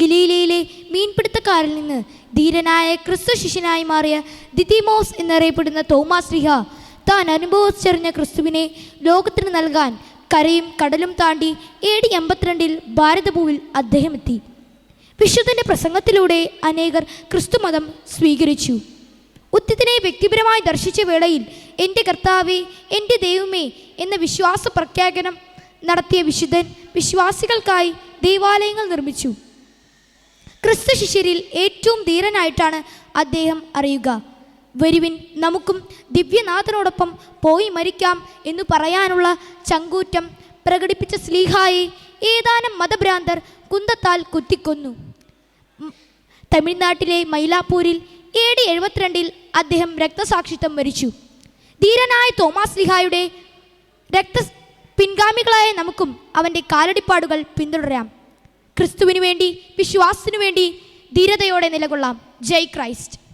ഗലീലയിലെ മീൻപിടുത്തക്കാരിൽ നിന്ന് ധീരനായ ക്രിസ്തു ശിഷ്യനായി മാറിയ ദിതിമോസ് എന്നറിയപ്പെടുന്ന തോമാസ് ലിഹ താൻ അനുഭവിച്ചറിഞ്ഞ ക്രിസ്തുവിനെ ലോകത്തിന് നൽകാൻ കരയും കടലും താണ്ടി എ ഡി എൺപത്തിരണ്ടിൽ ഭാരതഭൂവിൽ അദ്ദേഹം എത്തി വിശുദ്ധന്റെ പ്രസംഗത്തിലൂടെ അനേകർ ക്രിസ്തുമതം സ്വീകരിച്ചു. ഉത്തിത്തിനെ വ്യക്തിപരമായി ദർശിച്ച വേളയിൽ എന്റെ കർത്താവേ എന്റെ ദൈവമേ എന്ന വിശ്വാസ പ്രഖ്യാപനം നടത്തിയ വിശുദ്ധൻ വിശ്വാസികൾക്കായി ദേവാലയങ്ങൾ നിർമ്മിച്ചു. ക്രിസ്തു ശിഷ്യരിൽ ഏറ്റവും ധീരനായിട്ടാണ് അദ്ദേഹം അറിയുക. വരുവിൻ നമുക്കും ദിവ്യനാഥനോടൊപ്പം പോയി മരിക്കാം എന്ന് പറയാനുള്ള ചങ്കൂറ്റം പ്രകടിപ്പിച്ച സ്ലീഹായെ ഏതാനും മതഭ്രാന്തർ കുന്തത്താൽ കുത്തിക്കൊന്നു. തമിഴ്നാട്ടിലെ മൈലാപ്പൂരിൽ എ ഡി എഴുപത്തിരണ്ടിൽ അദ്ദേഹം രക്തസാക്ഷിത്വം വരിച്ചു. ധീരനായ തോമാസ് ലിഹായുടെ രക്ത പിൻഗാമികളായ നമുക്കും അവന്റെ കാലടിപ്പാടുകൾ പിന്തുടരാം. ക്രിസ്തുവിനു വേണ്ടി വിശ്വാസത്തിനു വേണ്ടി ധീരതയോടെ നിലകൊള്ളാം. ജയ് ക്രൈസ്റ്റ്.